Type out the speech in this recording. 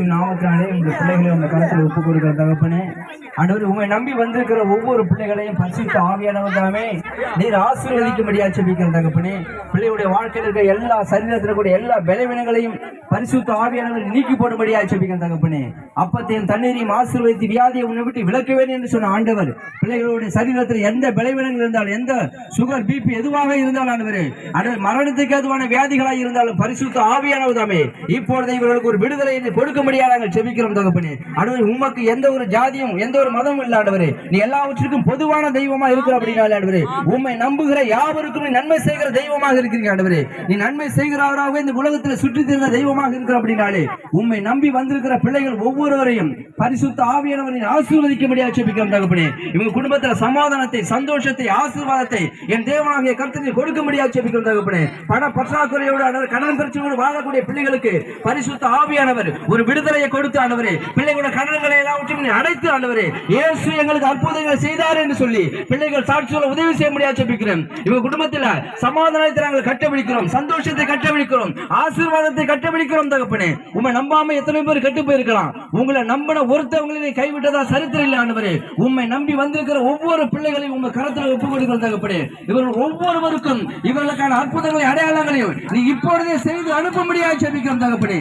நாமத்தினாலே உங்கள் பிள்ளைகளை உங்க கருத்தில் ஒப்பு கொடுக்கிற தகப்பனே. ஆண்டவர் உங்களை நம்பி வந்திருக்கிற ஒவ்வொரு பிள்ளைகளையும் பசித்து ஆவியானவர் தாமே நீர் ஆசீர்வதிக்கும்படியா செபிக்கிற தகப்பனே. பிள்ளையுடைய வாழ்க்கையில் இருக்கிற எல்லா சரீரத்தில் கூட எல்லா பலவீனங்களையும் பரிசுத்த ஆவியானவர் நீக்கி போடும்படியா செபிக்கிற தகப்பனே. அப்பத்தையும் தண்ணீரையும் ஆசீர்வதித்து வியாதியை உன்னை விட்டு விளக்குவேன் என்று சொன்ன ஆண்டவர். பிள்ளைகளுடைய சரீரத்தில் எந்த பலவீனங்கள் இருந்தாலும் எந்த சுகர் பிபி எதுவாக இருந்தாலும் ஆண்டவர் ஆண்டவர் மரணத்துக்கு எதுவான வியாதிகளாக இருந்தாலும் பரிசுத்த ஆவியானவர் தாமே இப்பொழுது இவர்களுக்கு ஒரு விடுதலை கொடுக்க இருக்கும்படியா நாங்கள் செபிக்கிறோம் தகப்பனே. ஆண்டவர் உமக்கு எந்த ஒரு ஜாதியும் எந்த ஒரு மதமும் இல்ல ஆண்டவரே. நீ எல்லாவற்றிற்கும் பொதுவான தெய்வமா இருக்கிற அப்படின்னாலே ஆண்டவரே. உண்மை நம்புகிற யாவருக்கும் நீ நன்மை செய்கிற தெய்வமாக இருக்கிறீங்க ஆண்டவரே. நீ நன்மை செய்கிறவராகவே இந்த உலகத்தில் சுற்றி திரிந்த தெய்வமாக இருக்கிற அப்படின்னாலே உண்மை நம்பி வந்திருக்கிற பிள்ளைகள் ஒவ்வொருவரையும் பரிசுத்த ஆவியானவரின் ஆசீர்வதிக்கும்படியா செபிக்கிறோம் தகப்பனே. இவங்க குடும்பத்தில் சமாதானத்தை சந்தோஷத்தை ஆசீர்வாதத்தை என் தேவனாகிய கருத்தில் கொடுக்கும்படியா செபிக்கிறோம் தகப்பனே. பண பற்றாக்குறையோடு கடன் பிரச்சனையோடு வாழக்கூடிய பிள்ளைகளுக்கு பரிசுத்த ஆவியானவர் ஒரு விடுதலையை கொடுத்து ஆண்டவரே பிள்ளைகளோட கடன்களை எல்லாவற்றையும் நீ அடைத்து ஆண்டவரே இயேசு எங்களுக்கு அற்புதங்கள் செய்தார் என்று சொல்லி பிள்ளைகள் சாட்சியோட உதவி செய்ய முடியாது செபிக்கிறேன் இவங்க குடும்பத்தில் சமாதானத்தை நாங்கள் கட்டபிடிக்கிறோம் சந்தோஷத்தை கட்டபிடிக்கிறோம் ஆசீர்வாதத்தை கட்டபிடிக்கிறோம் தகப்பனே. உண்மை நம்பாம எத்தனை பேர் கெட்டு போயிருக்கலாம். உங்களை நம்பின ஒருத்தவங்களை கைவிட்டதா சரித்திரம் இல்லை ஆண்டவரே. உண்மை நம்பி வந்திருக்கிற ஒவ்வொரு பிள்ளைகளையும் உங்க கரத்தில் ஒப்பு கொடுக்கிற தகப்பனே. இவர்கள் ஒவ்வொருவருக்கும் இவர்களுக்கான அற்புதங்களை அடையாளங்களையும் நீ இப்பொழுதே செய்து அனுப்பும்படியாக செபிக்கிறோம் தகப்பனே.